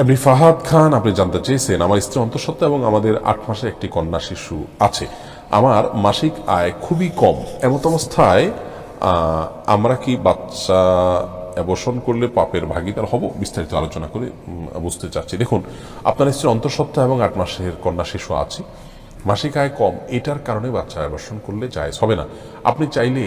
এমনি ফাহাদ খান, আপনি জানতে চেয়েছেন, আমার স্ত্রী অন্তঃসত্ত্বা এবং আমাদের আট মাসে একটি কন্যা শিশু আছে। আমার মাসিক আয় খুবই কম। এমত অবস্থায় আমরা কি বাচ্চা অ্যাবর্ষণ করলে পাপের ভাগিদার হব? বিস্তারিত আলোচনা করে বুঝতে চাচ্ছি। দেখুন, আপনার স্ত্রীর অন্তঃসত্ত্বা এবং আট মাসের কন্যা শিশু আছে। মাসিক আয় কম, এটার কারণে বাচ্চা অ্যাবর্ষণ করলে জায়জ হবে না। আপনি চাইলে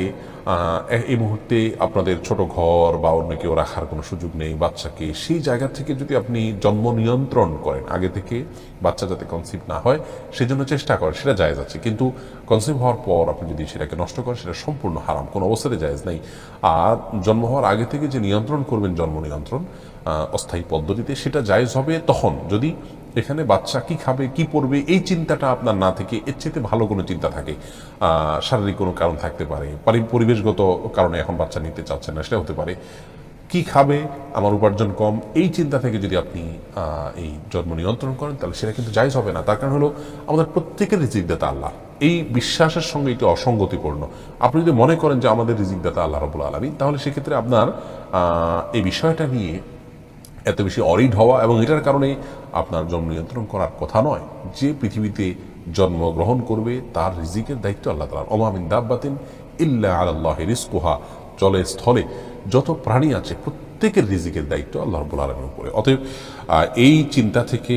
এই মুহূর্তে আপনাদের ছোট ঘর বা অন্য কেউ রাখার কোনো সুযোগ নেই বাচ্চাকে। সেই জায়গা থেকে যদি আপনি জন্ম নিয়ন্ত্রণ করেন, আগে থেকে বাচ্চা যাতে কনসিভ না হয় সেই জন্য চেষ্টা করেন, সেটা জায়েজ আছে। কিন্তু কনসিভ হওয়ার পর আপনি যদি সেটাকে নষ্ট করেন, সেটা সম্পূর্ণ হারাম, কোনো অবস্থাতে জায়েজ নেই। আর জন্ম হওয়ার আগে থেকে যে নিয়ন্ত্রণ করবেন, জন্ম নিয়ন্ত্রণ অস্থায়ী পদ্ধতিতে সেটা জায়েজ হবে তখন। যদি এখানে বাচ্চা কি খাবে, কি পড়বে, এই চিন্তাটা আপনার না থেকে, এর চেয়ে ভালো কোনো চিন্তা থাকে শারীরিক কোনো কারণ থাকতে পারে, পারি- পরিবেশগত কারণে এখন বাচ্চা নিতে চাচ্ছেন না, সেটা হতে পারে, কি খাবে, আমার উপার্জন কম, এই চিন্তা থেকে যদি আপনি এই জন্ম নিয়ন্ত্রণ করেন, তাহলে সেটা কিন্তু জায়জ হবে না। তার কারণ হলো, আমাদের প্রত্যেকের রিজিকদাতা আল্লাহ। এই বিশ্বাসের সঙ্গে এটি অসঙ্গতিপূর্ণ। আপনি যদি মনে করেন যে আমাদের রিজিকদাতা আল্লাহ রবুল আলমী তাহলে সেক্ষেত্রে আপনার এই বিষয়টা নিয়ে এত বেশি অরিড হওয়া এবং এটার কারণে আপনার জন্ম নিয়ন্ত্রণ করার কথা নয়। যে পৃথিবীতে জন্মগ্রহণ করবে, তার রিজিকের দায়িত্ব আল্লাহ তালার অমামিন দাব্বাতিন ইল্লা আল্লাহ রিস্কুহা জলে স্থলে যত প্রাণী আছে, প্রত্যেকের রিজিকের দায়িত্ব আল্লাহ রব্বুল আলমের উপরে। অতএব এই চিন্তা থেকে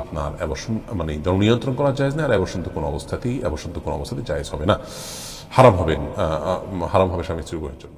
আপনার অবসন মানে জন্ম নিয়ন্ত্রণ করা যায় না, আর অবসন্ত কোনো অবস্থাতেই অবসন্ত কোনো অবস্থাতেই জায়জ হবে না। হারাম হবেন হারাম হবে স্বামী স্ত্রী জন্য।